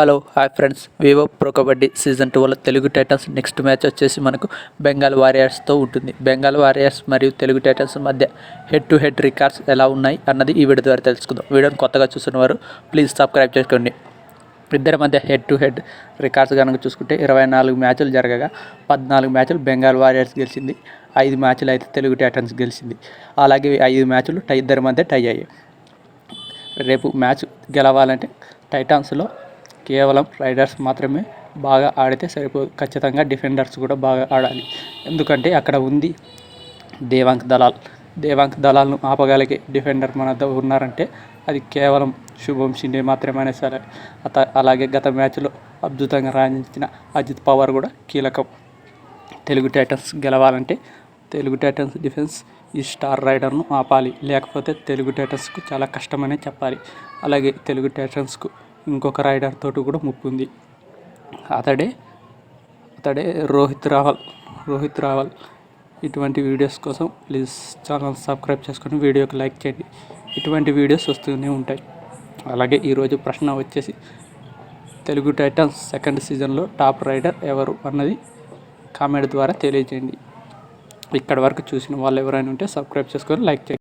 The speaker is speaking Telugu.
Hello hi friends. Vivo Pro Kabaddi season టూలో తెలుగు టైటన్స్ నెక్స్ట్ మ్యాచ్ వచ్చేసి మనకు బెంగాల్ వారియర్స్తో ఉంటుంది. బెంగాల్ వారియర్స్ మరియు తెలుగు టైటన్స్ మధ్య హెడ్ టు హెడ్ రికార్డ్స్ ఎలా ఉన్నాయి అన్నది ఈ వీడియో ద్వారా తెలుసుకుందాం. వీడియోని కొత్తగా చూస్తున్నవారు ప్లీజ్ సబ్స్క్రైబ్ చేసుకోండి. ఇద్దరి మధ్య హెడ్ టు హెడ్ రికార్డ్స్ కనుక చూసుకుంటే ఇరవై నాలుగు మ్యాచ్లు జరగగా పద్నాలుగు మ్యాచ్లు బెంగాల్ వారియర్స్ గెలిచింది. ఐదు మ్యాచ్లు అయితే తెలుగు టైటన్స్ గెలిచింది. అలాగే ఐదు మ్యాచ్లు టై ఇద్దరి మధ్య టై అయ్యాయి. రేపు మ్యాచ్ గెలవాలంటే టైటాన్స్లో కేవలం రైడర్స్ మాత్రమే బాగా ఆడితే సరిపోదు ఖచ్చితంగా డిఫెండర్స్ కూడా బాగా ఆడాలి. ఎందుకంటే అక్కడ ఉంది దేవాంక్ దళాల్. దేవాంక్ దళాలను ఆపగలిగే డిఫెండర్ మన ఉన్నారంటే అది కేవలం శుభం షిండే మాత్రమే సరే. అత అలాగే గత మ్యాచ్లో అద్భుతంగా రాణించిన అజిత్ పవార్ కూడా కీలకం. తెలుగు టైటన్స్ గెలవాలంటే తెలుగు టైటన్స్ డిఫెన్స్ ఈ స్టార్ రైడర్ను ఆపాలి. లేకపోతే తెలుగు టైటన్స్కు చాలా కష్టమనే చెప్పాలి. అలాగే తెలుగు టైటన్స్కు ఇంకొక రైడర్ తోటి కూడా ముప్పు ఉంది. అతడే అతడే రోహిత్ రావల్ రోహిత్ రావల్. ఇటువంటి వీడియోస్ కోసం ప్లీజ్ ఛానల్ సబ్స్క్రైబ్ చేసుకొని వీడియోకి లైక్ చేయండి. ఇటువంటి వీడియోస్ వస్తూనే ఉంటాయి. అలాగే ఈరోజు ప్రశ్న వచ్చేసి తెలుగు టైటన్స్ సెకండ్ సీజన్లో టాప్ రైడర్ ఎవరు అన్నది కామెంట్ ద్వారా తెలియజేయండి. ఇక్కడ వరకు చూసిన వాళ్ళు ఎవరైనా ఉంటే సబ్స్క్రైబ్ చేసుకొని లైక్ చేయండి.